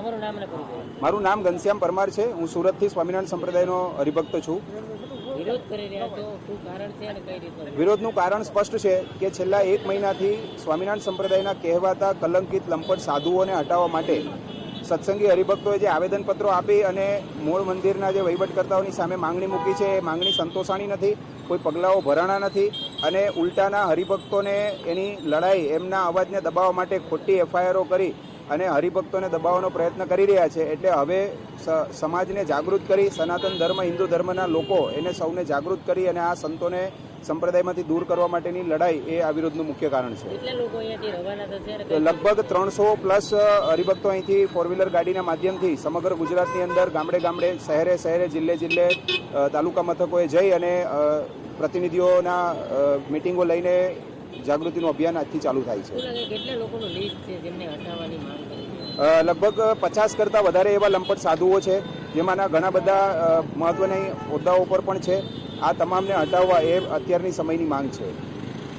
તમારું નામ અને પરિચય? મારું નામ ઘનશ્યામ પરમાર છે. હું સુરતથી સ્વામિનારાયણ સંપ્રદાયનો હરિભક્ત છું. વિરોધ કરી રહ્યા છો શું કારણ છે અને કઈ રીતનું વિરોધનું કારણ સ્પષ્ટ છે કે છેલ્લા એક મહિનાથી સ્વામિનારાયણ સંપ્રદાયના કહેવાતા કલંકિત લંપટ સાધુઓને હટાવવા માટે સત્સંગી હરિભક્તોએ જે આવેદનપત્રો આપી અને મૂળ મંદિરના જે વહીવટકર્તાઓની સામે માંગણી મૂકી છે એ માંગણી સંતોષાણી નથી કોઈ પગલાઓ ભરાણા નથી અને ઉલટાના હરિભક્તોને એની લડાઈ એમના અવાજને દબાવવા માટે ખોટી એફઆઈઆરો કરી અને હરિભક્તોને દબાવવાનો પ્રયત્ન કરી રહ્યા છે એટલે હવે સમાજને જાગૃત કરી સનાતન ધર્મ હિન્દુ ધર્મના લોકો એને સૌને જાગૃત કરી અને આ સંતોને સંપ્રદાયમાંથી દૂર કરવા માટેની લડાઈ એ આ વિરોધનું મુખ્ય કારણ છે. લગભગ ત્રણસો પ્લસ હરિભક્તો અહીંથી ફોર વ્હીલર ગાડીના માધ્યમથી સમગ્ર ગુજરાતની અંદર ગામડે ગામડે શહેરે શહેરે જિલ્લે જિલ્લે તાલુકા મથકોએ જઈ અને પ્રતિનિધિઓના મિટિંગો લઈને જાગૃતિનું અભિયાન આજથી ચાલુ થાય છે. લગભગ પચાસ કરતાં વધારે એવા લંપટ સાધુઓ છે જેમાંના ઘણા બધા મહત્વના હોદ્દાઓ પર પણ છે. આ તમામને હટાવવા એ અત્યારની સમયની માંગ છે.